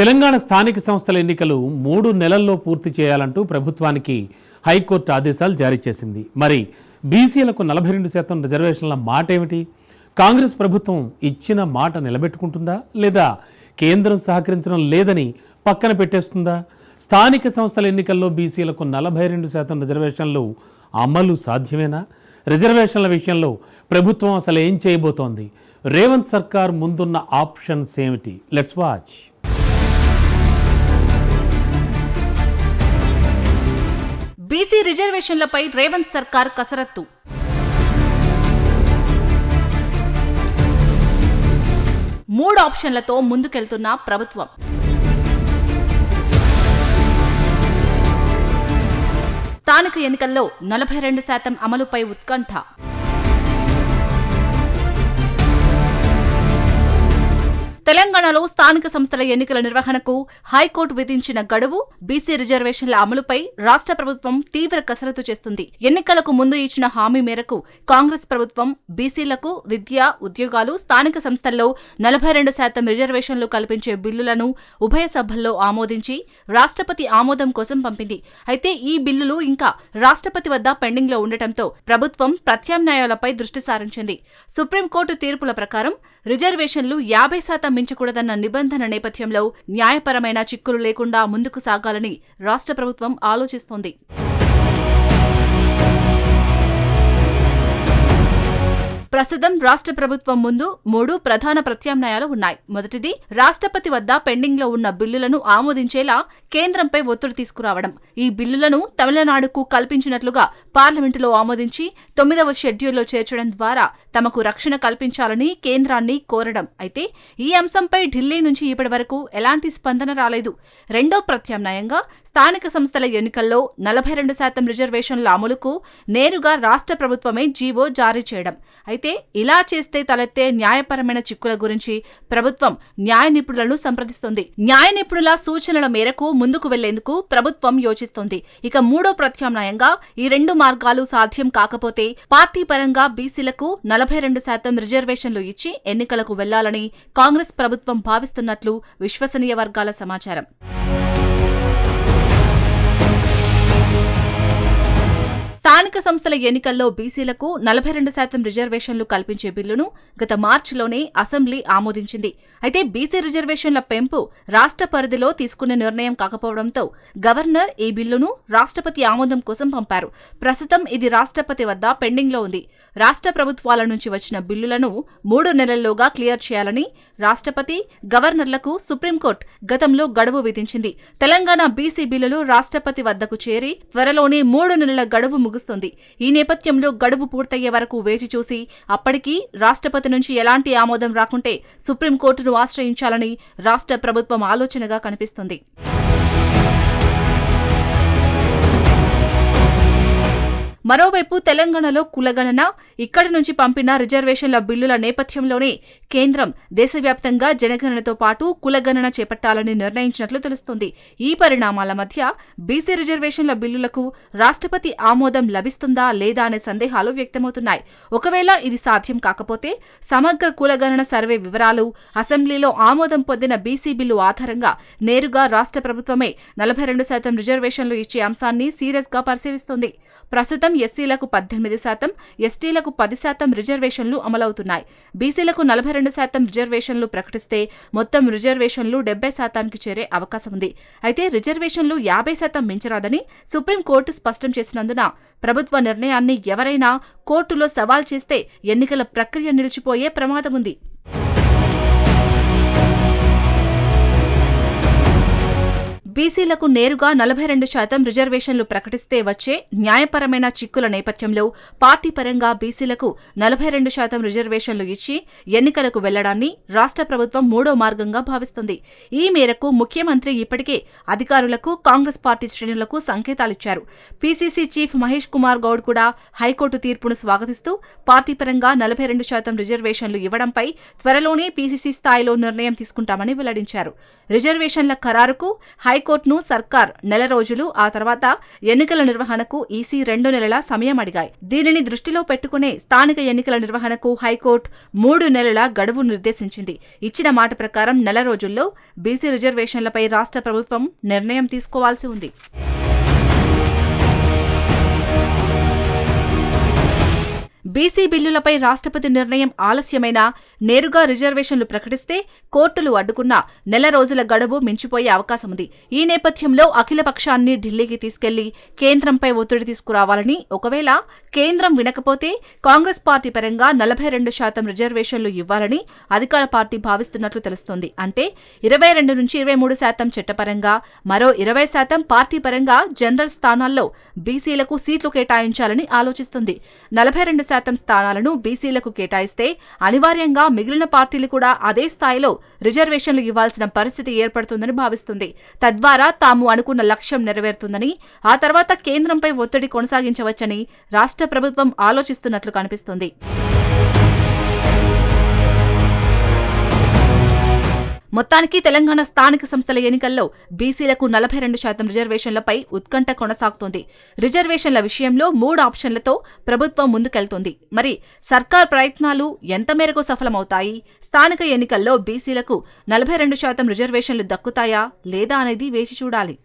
తెలంగాణ స్థానిక సంస్థల ఎన్నికలు మూడు నెలల్లో పూర్తి చేయాలంటూ ప్రభుత్వానికి హైకోర్టు ఆదేశాలు జారీ చేసింది. మరి బీసీలకు నలభై రెండు శాతం రిజర్వేషన్ల మాట ఏమిటి కాంగ్రెస్ ప్రభుత్వం ఇచ్చిన మాట నిలబెట్టుకుంటుందా? లేదా కేంద్రం సహకరించడం లేదని పక్కన పెట్టేస్తుందా? స్థానిక సంస్థల ఎన్నికల్లో బీసీలకు నలభై రెండు శాతం రిజర్వేషన్లు అమలు సాధ్యమేనా? రిజర్వేషన్ల విషయంలో ప్రభుత్వం అసలు ఏం చేయబోతోంది? రేవంత్ సర్కార్ ముందున్న ఆప్షన్స్ ఏమిటి? Let's watch. బీసీ రిజర్వేషన్లపై రేవంత్ సర్కార్ కసరత్తు. మూడు ఆప్షన్లతో ముందుకెళ్తున్న ప్రభుత్వం. స్థానిక ఎన్నికల్లో నలభై రెండు శాతం అమలుపై ఉత్కంఠ. తెలంగాణలో స్థానిక సంస్థల ఎన్నికల నిర్వహణకు హైకోర్టు విధించిన గడువు బీసీ రిజర్వేషన్ల అమలుపై రాష్ట్ర ప్రభుత్వం తీవ్ర కసరత్తు చేస్తుంది. ఎన్నికలకు ముందు ఇచ్చిన హామీ మేరకు కాంగ్రెస్ ప్రభుత్వం బీసీలకు విద్య ఉద్యోగాలు స్థానిక సంస్థల్లో నలభై రెండు శాతం రిజర్వేషన్లు కల్పించే బిల్లులను ఉభయ సభల్లో ఆమోదించి రాష్ట్రపతి ఆమోదం కోసం పంపింది. అయితే ఈ బిల్లులు ఇంకా రాష్ట్రపతి వద్ద పెండింగ్లో ఉండటంతో ప్రభుత్వం ప్రత్యామ్నాయాలపై దృష్టి సారించింది. సుప్రీంకోర్టు తీర్పుల ప్రకారం రిజర్వేషన్లు యాభై శాతం మించకూడదన్న నిబంధన నేపథ్యంలో న్యాయపరమైన చిక్కులు లేకుండా ముందుకు సాగాలని రాష్ట్ర ప్రభుత్వం ఆలోచిస్తోంది. ప్రస్తుతం రాష్ట్ర ప్రభుత్వం ముందు మూడు ప్రధాన ప్రత్యామ్నాయాలు ఉన్నాయి. మొదటిది రాష్ట్రపతి వద్ద పెండింగ్లో ఉన్న బిల్లులను ఆమోదించేలా కేంద్రంపై ఒత్తిడి తీసుకురావడం. ఈ బిల్లులను తమిళనాడుకు కల్పించినట్లుగా పార్లమెంటులో ఆమోదించి తొమ్మిదవ షెడ్యూల్లో చేర్చడం ద్వారా తమకు రక్షణ కల్పించాలని కేంద్రాన్ని కోరడం. అయితే ఈ అంశంపై ఢిల్లీ నుంచి ఇప్పటి వరకు ఎలాంటి స్పందన రాలేదు. రెండో ప్రత్యామ్నాయంగా స్థానిక సంస్థల ఎన్నికల్లో నలభై రెండు శాతం రిజర్వేషన్ల అమలుకు నేరుగా రాష్ట్ర ప్రభుత్వమే జీవో జారీ చేయడం. అయితే ఇలా చేస్తే తలెత్తే న్యాయపరమైన చిక్కుల గురించి ప్రభుత్వం న్యాయ నిపుణులను సంప్రదిస్తోంది. న్యాయ నిపుణుల సూచనల మేరకు ముందుకు వెళ్ళేందుకు ప్రభుత్వం యోచిస్తోంది. ఇక మూడో ప్రత్యామ్నాయంగా ఈ రెండు మార్గాలు సాధ్యం కాకపోతే పార్టీ పరంగా బీసీలకు నలభై రెండు శాతం రిజర్వేషన్లు ఇచ్చి ఎన్నికలకు వెళ్ళాలని కాంగ్రెస్ ప్రభుత్వం భావిస్తున్నట్లు విశ్వసనీయ వర్గాల సమాచారం. స్థానిక సంస్థల ఎన్నికల్లో బీసీలకు నలభై రెండు శాతం రిజర్వేషన్లు కల్పించే బిల్లును గత మార్చిలోనే అసెంబ్లీ ఆమోదించింది. అయితే బీసీ రిజర్వేషన్ల పెంపు రాష్ట్ర పరిధిలో తీసుకునే నిర్ణయం కాకపోవడంతో గవర్నర్ ఈ బిల్లును రాష్ట్రపతి ఆమోదం కోసం పంపారు. ప్రస్తుతం ఇది రాష్ట్రపతి వద్ద పెండింగ్లో ఉంది. రాష్ట్ర ప్రభుత్వాల నుంచి వచ్చిన బిల్లులను మూడు నెలల్లోగా క్లియర్ చేయాలని రాష్ట్రపతి గవర్నర్లకు సుప్రీంకోర్టు గతంలో గడువు విధించింది. తెలంగాణ బీసీ బిల్లులు రాష్ట్రపతి వద్దకు చేరి త్వరలోనే మూడు నెలల గడువు ముగుస్తుంది. ఈ నేపథ్యంలో గడువు పూర్తయ్యే వరకు వేచి చూసి అప్పటికీ రాష్ట్రపతి నుంచి ఎలాంటి ఆమోదం రాకుంటే సుప్రీంకోర్టును ఆశ్రయించాలని రాష్ట్ర ప్రభుత్వం ఆలోచనగా కనిపిస్తుంది. మరోవైపు తెలంగాణలో కులగణన ఇక్కడి నుంచి పంపిన రిజర్వేషన్ల బిల్లుల నేపథ్యంలోనే కేంద్రం దేశవ్యాప్తంగా జనగణనతో పాటు కులగణన చేపట్టాలని నిర్ణయించినట్లు తెలుస్తోంది. ఈ పరిణామాల మధ్య బీసీ రిజర్వేషన్ల బిల్లులకు రాష్ట్రపతి ఆమోదం లభిస్తుందా లేదా అనే సందేహాలు వ్యక్తమవుతున్నాయి. ఒకవేళ ఇది సాధ్యం కాకపోతే సమగ్ర కులగణన సర్వే వివరాలు అసెంబ్లీలో ఆమోదం పొందిన బీసీ బిల్లు ఆధారంగా నేరుగా రాష్ట్ర ప్రభుత్వమే నలభై రెండు శాతం రిజర్వేషన్లు ఇచ్చే అంశాన్ని సీరియస్గా పరిశీలిస్తోంది. ప్రస్తుతం ఎస్సీలకు పద్దెనిమిది శాతం ఎస్టీలకు పది శాతం రిజర్వేషన్లు అమలవుతున్నాయి. బీసీలకు నలభై రెండు శాతం రిజర్వేషన్లు ప్రకటిస్తే మొత్తం రిజర్వేషన్లు డెబ్బై శాతానికి చేరే అవకాశం ఉంది. అయితే రిజర్వేషన్లు యాభై శాతం మించరాదని సుప్రీంకోర్టు స్పష్టం చేసినందున ప్రభుత్వ నిర్ణయాన్ని ఎవరైనా కోర్టులో సవాల్ చేస్తే ఎన్నికల ప్రక్రియ నిలిచిపోయే ప్రమాదం ఉంది. బీసీలకు నేరుగా నలభై రెండు శాతం రిజర్వేషన్లు ప్రకటిస్తే వచ్చే న్యాయపరమైన చిక్కుల నేపథ్యంలో పార్టీ పరంగా బీసీలకు నలభై రెండు శాతం రిజర్వేషన్లు ఇచ్చి ఎన్నికలకు వెళ్ళడాన్ని రాష్ట్ర ప్రభుత్వం మూడో మార్గంగా భావిస్తుంది. ఈ మేరకు ముఖ్యమంత్రి ఇప్పటికే అధికారులకు కాంగ్రెస్ పార్టీ శ్రేణులకు సంకేతాలిచ్చారు పీసీసీ చీఫ్ మహేష్ కుమార్ గౌడ్ కూడా హైకోర్టు తీర్పును స్వాగతిస్తూ పార్టీ పరంగా నలభై రెండు శాతం రిజర్వేషన్లు ఇవ్వడంపై త్వరలోనే పీసీసీ స్థాయిలో నిర్ణయం తీసుకుంటామని వెల్లడించారు. రిజర్వేషన్ల ఖరారుకు హైకోర్టు హైకోర్టును సర్కార్ నెల రోజులు ఆ తర్వాత ఎన్నికల నిర్వహణకు ఈసీ రెండు నెలల సమయం అడిగాయి. దీనిని దృష్టిలో పెట్టుకునే స్థానిక ఎన్నికల నిర్వహణకు హైకోర్టు మూడు నెలల గడువు నిర్దేశించింది. ఇచ్చిన మాట ప్రకారం నెల రోజుల్లో బీసీ రిజర్వేషన్లపై రాష్ట్ర ప్రభుత్వం నిర్ణయం తీసుకోవాల్సి ఉంది. బీసీ బిల్లులపై రాష్ట్రపతి నిర్ణయం ఆలస్యమైనా నేరుగా రిజర్వేషన్లు ప్రకటిస్తే కోర్టులు అడ్డుకున్న నెల రోజుల గడువు మించిపోయే అవకాశం ఉంది ఈ నేపథ్యంలో అఖిలపక్షాన్ని ఢిల్లీకి తీసుకెళ్ళి కేంద్రంపై ఒత్తిడి తీసుకురావాలని ఒకవేళ కేంద్రం వినకపోతే కాంగ్రెస్ పార్టీ పరంగా నలభై రెండు శాతం రిజర్వేషన్లు ఇవ్వాలని అధికార పార్టీ భావిస్తున్నట్లు తెలుస్తోంది. అంటే ఇరవై రెండు నుంచి ఇరవై మూడు శాతం చట్టపరంగా మరో ఇరవై శాతం పార్టీ పరంగా జనరల్ స్థానాల్లో బీసీలకు సీట్లు కేటాయించాలని ఆలోచిస్తుంది. నలభై రెండు శాతం స్థానాలను బీసీలకు కేటాయిస్తే అనివార్యంగా మిగిలిన పార్టీలు కూడా అదే స్థాయిలో రిజర్వేషన్లు ఇవ్వాల్సిన పరిస్థితి ఏర్పడుతుందని భావిస్తుంది. తద్వారా తాము అనుకున్న లక్ష్యం నెరవేరుతుందని ఆ తర్వాత కేంద్రంపై ఒత్తిడి కొనసాగించవచ్చని రాష్ట్ర ప్రభుత్వం ఆలోచిస్తున్నట్లు కనిపిస్తుంది. మొత్తానికి తెలంగాణ స్థానిక సంస్థల ఎన్నికల్లో బీసీలకు నలభై రెండు శాతం రిజర్వేషన్లపై ఉత్కంఠ కొనసాగుతోంది. రిజర్వేషన్ల విషయంలో మూడు ఆప్షన్లతో ప్రభుత్వం ముందుకెళ్తోంది. మరి సర్కార్ ప్రయత్నాలు ఎంత మేరకు సఫలమవుతాయి? స్థానిక ఎన్నికల్లో బీసీలకు నలభై రెండు శాతం రిజర్వేషన్లు దక్కుతాయా లేదా అనేది వేచి చూడాలి.